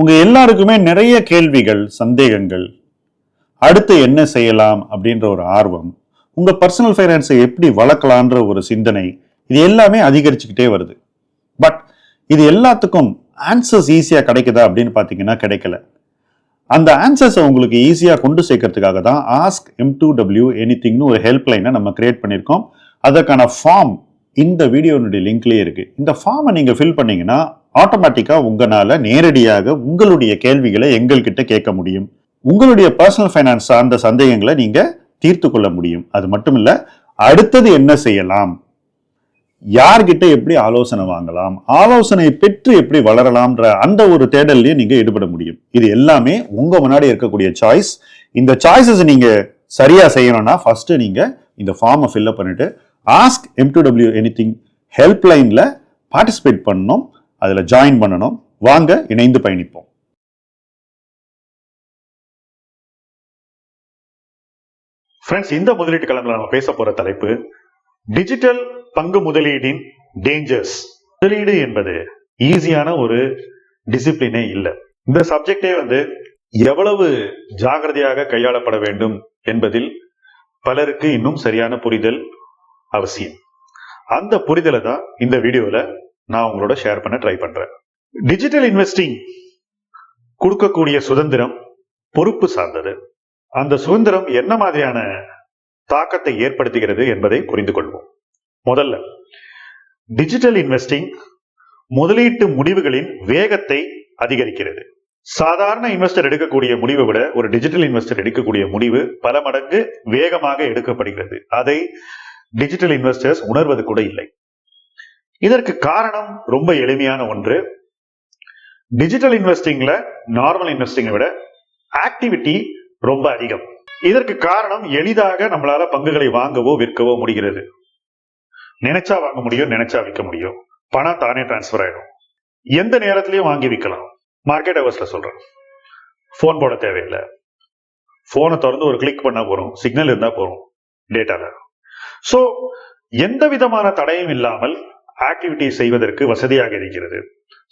உங்க எல்லாருக்குமே நிறைய கேள்விகள் சந்தேகங்கள். அடுத்து என்ன செய்யலாம் அப்படின்ற ஒரு ஆர்வம் உங்க பர்சனல் ஃபைனான்ஸை எப்படி வளர்க்கலான்ற ஒரு சிந்தனை இது எல்லாமே அதிகரிச்சுக்கிட்டே வருது. பட் இது எல்லாத்துக்கும் ஆன்சர்ஸ் ஈஸியாக கிடைக்குதா அப்படின்னு பார்த்தீங்கன்னா கிடைக்கல. அந்த ஆன்சர்ஸை உங்களுக்கு ஈஸியாக கொண்டு சேர்க்கறதுக்காக தான் ஆஸ்க் எம் டூ டபிள்யூ எனிதிங்னு ஒரு ஹெல்ப்லைனை நம்ம கிரியேட் பண்ணியிருக்கோம். அதற்கான ஃபார்ம் இந்த வீடியோனுடைய லிங்க்லேயே இருக்குது இந்த ஃபார்மை நீங்கள் ஃபில் பண்ணீங்கன்னா ஆட்டோமேட்டிக்காக உங்களால் நேரடியாக உங்களுடைய கேள்விகளை எங்கள்கிட்ட கேட்க முடியும். உங்களுடைய பர்சனல் ஃபைனான்ஸ் சார்ந்த சந்தேகங்களை நீங்கள் தீர்த்து கொள்ள முடியும். அது மட்டும் இல்லை அடுத்தது என்ன செய்யலாம்? யார்கிட்ட எப்படி ஆலோசனை வாங்கலாம்? ஆலோசனை பெற்று எப்படி வளரலாம்ன்ற அந்த ஒரு தேடல்லையும் நீங்கள் ஈடுபட முடியும். இது எல்லாமே உங்கள் முன்னாடி இருக்கக்கூடிய சாய்ஸ் இந்த சாய்ஸஸ் நீங்கள் சரியாக செய்யணும்னா ஃபஸ்ட்டு நீங்கள் இந்த ஃபார்மை ஃபில்அப் பண்ணிட்டு ஆஸ்க் எம் எனி திங் ஹெல்ப்லைனில் பார்ட்டிசிபேட் பண்ணணும். அதுல ஜாயின் பண்ணணும். வாங்க இணைந்து பயணிப்போம். ஃப்ரெண்ட்ஸ் இந்த முதலீட்டு களம்ல நம்ம பேச போற தலைப்பு டிஜிட்டல் பங்கு முதலீடின் டேஞ்சர்ஸ் முதலீடு என்பது ஈஸியான ஒரு டிசிப்ளினே இல்லை. இந்த சப்ஜெக்டே வந்து எவ்வளவு ஜாகிரதையாக கையாளப்பட வேண்டும் என்பதில் பலருக்கு இன்னும் சரியான புரிதல் அவசியம். அந்த புரிதலை தான் இந்த வீடியோல நான் உங்களோட ஷேர் பண்ண ட்ரை பண்றேன். டிஜிட்டல் இன்வெஸ்டிங் கொடுக்கக்கூடிய சுதந்திரம் பொறுப்பு சார்ந்தது. அந்த சுதந்திரம் என்ன மாதிரியான தாக்கத்தை ஏற்படுத்துகிறது என்பதை புரிந்து கொள்வோம். முதல்ல டிஜிட்டல் இன்வெஸ்டிங் முதலீட்டு முடிவுகளின் வேகத்தை அதிகரிக்கிறது. சாதாரண இன்வெஸ்டர் எடுக்கக்கூடிய முடிவை விட ஒரு டிஜிட்டல் இன்வெஸ்டர் எடுக்கக்கூடிய முடிவு பல மடங்கு வேகமாக எடுக்கப்படுகிறது. அதை டிஜிட்டல் இன்வெஸ்டர்ஸ் உணர்வது கூட இல்லை. இதற்கு காரணம் ரொம்ப எளிமையான ஒன்று. டிஜிட்டல் இன்வெஸ்டிங்ல நார்மல் இன்வெஸ்டிங்கை விட ஆக்டிவிட்டி ரொம்ப அதிகம். இதற்கு காரணம் எளிதாக நம்மளால பங்குகளை வாங்கவோ விற்கவோ முடிகிறது. நினைச்சா வாங்க முடியும் நினைச்சா விற்க முடியும். பணம் தானே டிரான்ஸ்ஃபர் ஆயிடும். எந்த நேரத்திலையும் வாங்கி விற்கலாம். மார்க்கெட் ஹவர்ஸ்ல சொல்றேன். ஃபோன் போட தேவையில்லை. ஃபோனை திறந்து ஒரு கிளிக் பண்ணா போறோம் சிக்னல் இருந்தா போறோம் டேட்டால ஸோ எந்த விதமான தடையும் இல்லாமல் ஆக்டிவிட்டி செய்வதற்கு வசதியாக இருக்கிறது.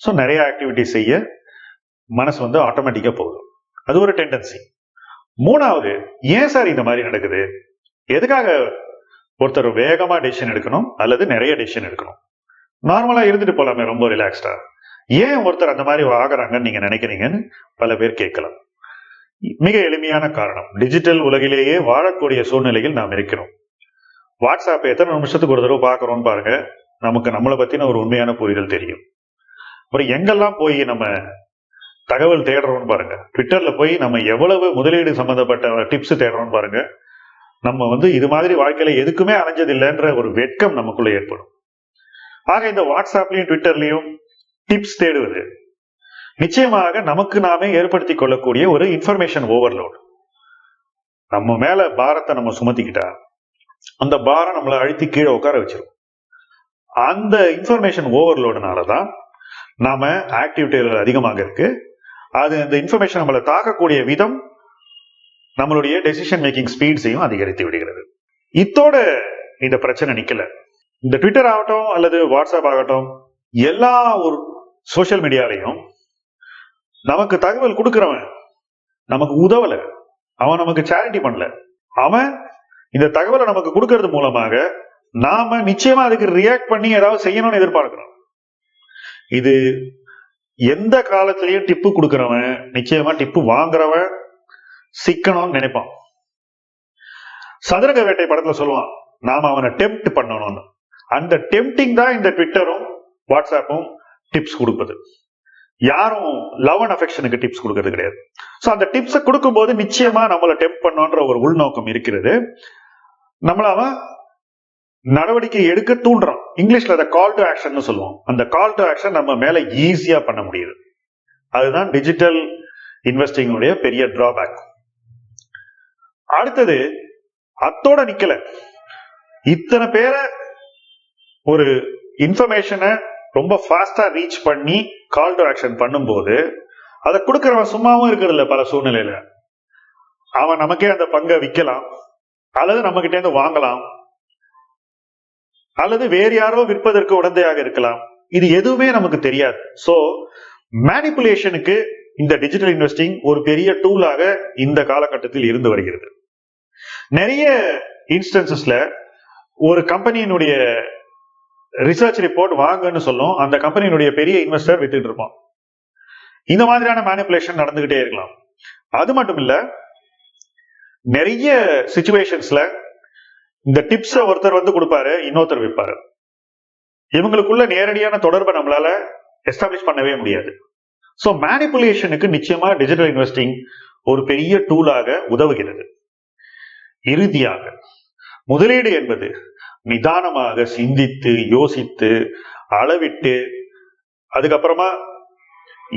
ஸோ நிறைய ஆக்டிவிட்டி செய்ய மனசு வந்து ஆட்டோமேட்டிக்காக போகுது. அது ஒரு டெண்டன்சி மூணாவது ஏன் சார் இந்த மாதிரி நடக்குது? எதுக்காக ஒருத்தர் வேகமா டெசிஷன் எடுக்கணும் அல்லது நிறைய டெசிஷன் எடுக்கணும்? நார்மலாக இருந்துட்டு போகலாமே ரொம்ப ரிலாக்ஸ்டா ஏன் ஒருத்தர் அந்த மாதிரி ஆகுறாங்கன்னு நீங்க நினைக்கிறீங்கன்னு பல பேர் கேட்கலாம். மிக எளிமையான காரணம். டிஜிட்டல் உலகிலேயே வாழக்கூடிய சூழ்நிலையில் நாம் இருக்கிறோம். வாட்ஸ்அப் எத்தனை நிமிஷத்துக்கு ஒரு தடவை பார்க்கறோம்னு பாருங்க. நமக்கு நம்மளை பத்தின ஒரு உண்மையான புரிதல் தெரியும். அப்புறம் எங்கெல்லாம் போய் நம்ம தகவல் தேடுறோம்னு பாருங்க. ட்விட்டர்ல போய் நம்ம எவ்வளவு முதலீடு சம்பந்தப்பட்ட டிப்ஸ் தேடுறோம்னு பாருங்க. நம்ம வந்து இது மாதிரி வாழ்க்கையில எதுக்குமே அலைஞ்சது இல்லைன்ற ஒரு வெட்கம் நமக்குள்ள ஏற்படும். ஆக இந்த வாட்ஸ்அப்லயும் ட்விட்டர்லயும் டிப்ஸ் தேடுவது நிச்சயமாக நமக்கு நாமே ஏற்படுத்தி கொள்ளக்கூடிய ஒரு இன்ஃபர்மேஷன் ஓவர்லோடு நம்ம மேல பாரத்தை நம்ம சுமத்திக்கிட்டா அந்த பாரம் நம்மளை அழுத்தி கீழே உட்கார வச்சிரும். அந்த இன்ஃபர்மேஷன் ஓவர்லோடுனால தான் நாம ஆக்டிவிட்டிகள் அதிகமாக இருக்கு. அது அந்த இன்ஃபர்மேஷன் நம்மளை தாக்கக்கூடிய விதம் நம்மளுடைய டெசிஷன் மேக்கிங் ஸ்பீட்ஸையும் அதிகரித்து விடுகிறது. இத்தோட இந்த பிரச்சனை நிக்கல. இந்த ட்விட்டர் ஆகட்டும் அல்லது வாட்ஸ்அப் ஆகட்டும் எல்லா ஒரு சோஷியல் மீடியாலையும் நமக்கு தகவல் கொடுக்குறவன் நமக்கு உதவல. அவன் நமக்கு சேரிட்டி பண்ணல. அவன் இந்த தகவலை நமக்கு கொடுக்கறது மூலமாக நாம நிச்சயமா அதுக்கு ரியாக்ட் பண்ணி ஏதாவது செய்யணும்னு எதிர்பார்க்கிறோம். இது எந்த காலத்திலயும் டிப்பு கொடுக்கறவன் நிச்சயமா டிப்பு வாங்குறவன் சிக்கணும்னு நினைப்பான். சதுரக வேட்டை படத்துல சொல்லுவான் நாம அவனை டெம்ப்ட் பண்ணணும்னு. அந்த டெம்ப்டிங் தான் இந்த ட்விட்டரும் வாட்ஸ்அப்பும் டிப்ஸ் கொடுப்பது. யாரும் லவ் அண்ட் அஃபெக்ஷனுக்கு டிப்ஸ் கொடுக்கறது கிடையாது. ஸோ அந்த டிப்ஸை கொடுக்கும்போது நிச்சயமா நம்மளை டெம்ப் பண்ணோன்ற ஒரு உள்நோக்கம் இருக்கிறது. நம்மள அவன் நடவடிக்கை எடுக்க தூண்டுறான் இங்கிலீஷ்ல அதை கால் டு ஆக்ஷன் சொல்லுவோம். அந்த கால் டு ஆக்ஷன் நம்ம மேல ஈஸியா பண்ண முடியுது. அதுதான் டிஜிட்டல் இன்வெஸ்டிங்குடைய பெரிய டிராபேக் அடுத்தது அத்தோட நிக்கல. இத்தனை பேரை ஒரு இன்ஃபர்மேஷனை ரொம்ப ஃபாஸ்டா ரீச் பண்ணி கால் டு ஆக்ஷன் பண்ணும்போது அதை கொடுக்கறவன் சும்மாவும் இருக்கிறதில்ல பல சூழ்நிலையில. அவன் நமக்கே அந்த பங்கை விற்கலாம் அல்லது நம்ம கிட்டே இருந்து வாங்கலாம். அல்லது வேறு யாரோ விற்பதற்கு உடந்தையாக இருக்கலாம். இது எதுவுமே நமக்கு தெரியாது. சோ மேனிப்புலேஷனுக்கு இந்த டிஜிட்டல் இன்வெஸ்டிங் ஒரு பெரிய டூலாக இந்த காலகட்டத்தில் இருந்து வருகிறது. நிறைய இன்ஸ்டன்சஸ்ல ஒரு கம்பெனியினுடைய ரிசர்ச் ரிப்போர்ட் வாங்கன்னு சொல்லும் அந்த கம்பெனியினுடைய பெரிய இன்வெஸ்டர் வித்துட்டு இருப்பான். இந்த மாதிரியான மேனிப்புலேஷன் நடந்துகிட்டே இருக்கலாம். அது மட்டும் இல்ல நிறைய சுச்சுவேஷன்ஸ்ல இந்த டிப்ஸை ஒருத்தர் வந்து கொடுப்பாரு இன்னொருத்தர் விற்பாரு. இவங்களுக்குள்ள நேரடியான தொடர்பை நம்மளால எஸ்டாப்ளிஷ் பண்ணவே முடியாது. ஸோ மேனிப்புலேஷனுக்கு நிச்சயமா டிஜிட்டல் இன்வெஸ்டிங் ஒரு பெரிய டூலாக உதவுகிறது. இறுதியாக முதலீடு என்பது நிதானமாக சிந்தித்து யோசித்து அளவிட்டு அதுக்கப்புறமா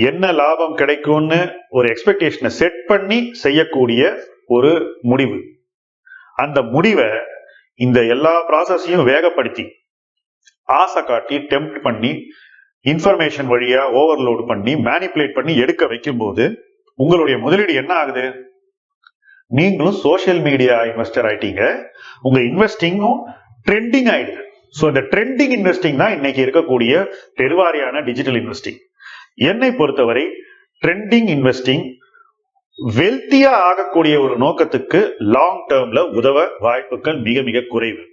என்ன லாபம் கிடைக்கும்னு ஒரு எக்ஸ்பெக்டேஷனை செட் பண்ணி செய்யக்கூடிய ஒரு முடிவு. அந்த முடிவை இந்த எல்லா ப்ராசஸையும் வேகப்படுத்தி ஆசை காட்டி டெம்ப்ட் பண்ணி இன்ஃபர்மேஷன் வழியா ஓவர்லோடு பண்ணி மேனிப்புலேட் பண்ணி எடுக்க வைக்கும்போது உங்களுடைய முதலீடு என்ன ஆகுது? நீங்களும் சோஷியல் மீடியா இன்வெஸ்டர் ஆயிட்டீங்க. உங்க இன்வெஸ்டிங்கும் ட்ரெண்டிங் ஆயிடுது. ஸோ இந்த ட்ரெண்டிங் இன்வெஸ்டிங் தான் இன்னைக்கு இருக்கக்கூடிய பெருவாரியான டிஜிட்டல் இன்வெஸ்டிங் என்னை பொறுத்தவரை ட்ரெண்டிங் இன்வெஸ்டிங் வெல்த்தியா ஆகக்கூடிய ஒரு நோக்கத்துக்கு லாங் டேர்ம்ல உதவ வாய்ப்புகள் மிக மிக குறைவு.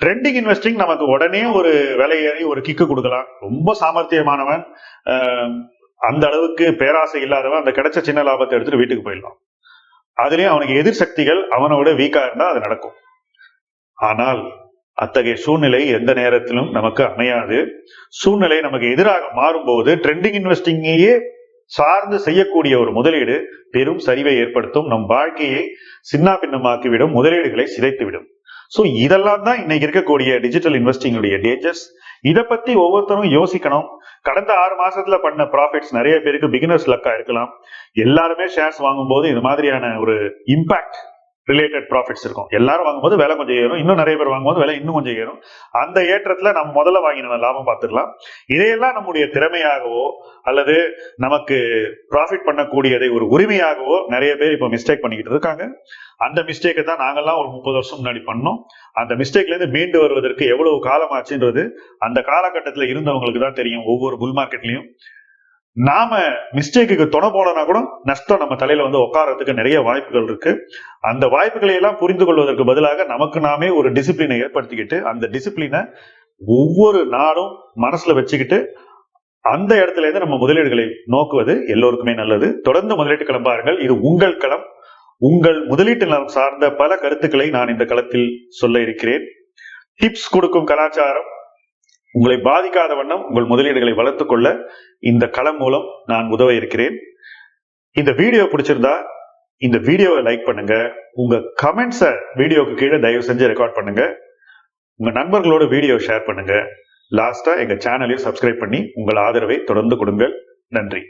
ட்ரெண்டிங் இன்வெஸ்டிங் நமக்கு உடனே ஒரு விலையேறி ஒரு கிக்கு கொடுக்கலாம். ரொம்ப சாமர்த்தியமானவன் ஆஹ், அந்த அளவுக்கு பேராசை இல்லாதவன் அந்த கிடைச்ச சின்ன லாபத்தை எடுத்துட்டு வீட்டுக்கு போயிடலாம். அதுலயும் அவனுக்கு எதிர் சக்திகள் அவனோட வீக்கா இருந்தா அது நடக்கும். ஆனால் அத்தகைய சூழ்நிலை எந்த நேரத்திலும் நமக்கு அமையாது. சூழ்நிலை நமக்கு எதிராக மாறும்போது ட்ரெண்டிங் இன்வெஸ்டிங்கையே சார்ந்து செய்யக்கூடிய ஒரு முதலீடு பெரும் சரிவை ஏற்படுத்தும். நம் வாழ்க்கையை சின்ன பின்னமாக்கிவிடும். முதலீடுகளை சிதைத்துவிடும். ஸோ இதெல்லாம் தான் இன்னைக்கு இருக்கக்கூடிய டிஜிட்டல் இன்வெஸ்டிங்குடைய டேஞ்சர்ஸ் இதை பத்தி ஒவ்வொருத்தரும் யோசிக்கணும். கடந்த ஆறு மாசத்துல பண்ண ப்ராஃபிட்ஸ் நிறைய பேருக்கு பிகினர்ஸ் லக்கா இருக்கலாம். எல்லாருமே ஷேர்ஸ் வாங்கும்போது இது மாதிரியான ஒரு இம்பாக்ட் ரிலேட்டட் ப்ராஃபிட்ஸ் இருக்கும். எல்லாரும் வாங்கும்போது விலை கொஞ்சம் ஏறும். இன்னும் நிறைய பேர் வாங்கும்போது விலை இன்னும் கொஞ்சம் ஏறும். அந்த ஏற்றத்தில் நம்ம முதல்ல வாங்கின லாபம் பார்த்துக்கலாம். இதையெல்லாம் நம்முடைய திறமையாகவோ அல்லது நமக்கு ப்ராஃபிட் பண்ணக்கூடியதை ஒரு உரிமையாகவோ நிறைய பேர் இப்போ மிஸ்டேக் பண்ணிக்கிட்டு இருக்காங்க. அந்த மிஸ்டேக்கை தான் நாங்கெல்லாம் ஒரு முப்பது வருஷம் முன்னாடி பண்ணோம். அந்த மிஸ்டேக்ல இருந்து மீண்டு வருவதற்கு எவ்வளவு காலம் ஆச்சுன்றது அந்த காலகட்டத்தில் இருந்தவங்களுக்கு தான் தெரியும். ஒவ்வொரு புல் மார்க்கெட்லையும் நாம மிஸ்டேக்குக்கு துணை போனோம்னா கூட நஷ்டம் நம்ம தலையில வந்து உட்காரத்துக்கு நிறைய வாய்ப்புகள் இருக்கு. அந்த வாய்ப்புகளை எல்லாம் புரிந்து கொள்வதற்கு பதிலாக நமக்கு நாமே ஒரு டிசிப்ளினை ஏற்படுத்திக்கிட்டு அந்த டிசிப்ளினை ஒவ்வொரு நாளும் மனசுல வச்சுக்கிட்டு அந்த இடத்துல இருந்து நம்ம முதலீடுகளை நோக்குவது எல்லோருக்குமே நல்லது. தொடர்ந்து முதலீட்டு களம் பாருங்கள். இது உங்கள் களம். உங்கள் முதலீட்டு நலம் சார்ந்த பல கருத்துக்களை நான் இந்த களத்தில் சொல்ல இருக்கிறேன். டிப்ஸ் கொடுக்கும் கலாச்சாரம். உங்களை பாதிக்காத வண்ணம் உங்கள் முதலீடுகளை வளர்த்துக்கொள்ள இந்த களம் மூலம் நான் உதவ இருக்கிறேன். இந்த வீடியோ பிடிச்சிருந்தா இந்த வீடியோவை லைக் பண்ணுங்க. உங்க கமெண்ட்ஸை வீடியோக்கு கீழே தயவு செஞ்சு ரெக்கார்ட் பண்ணுங்க. உங்க நண்பர்களோட வீடியோ ஷேர் பண்ணுங்க. லாஸ்டா எங்க சேனலையும் சப்ஸ்கிரைப் பண்ணி உங்கள் ஆதரவை தொடர்ந்து கொடுங்கள். நன்றி.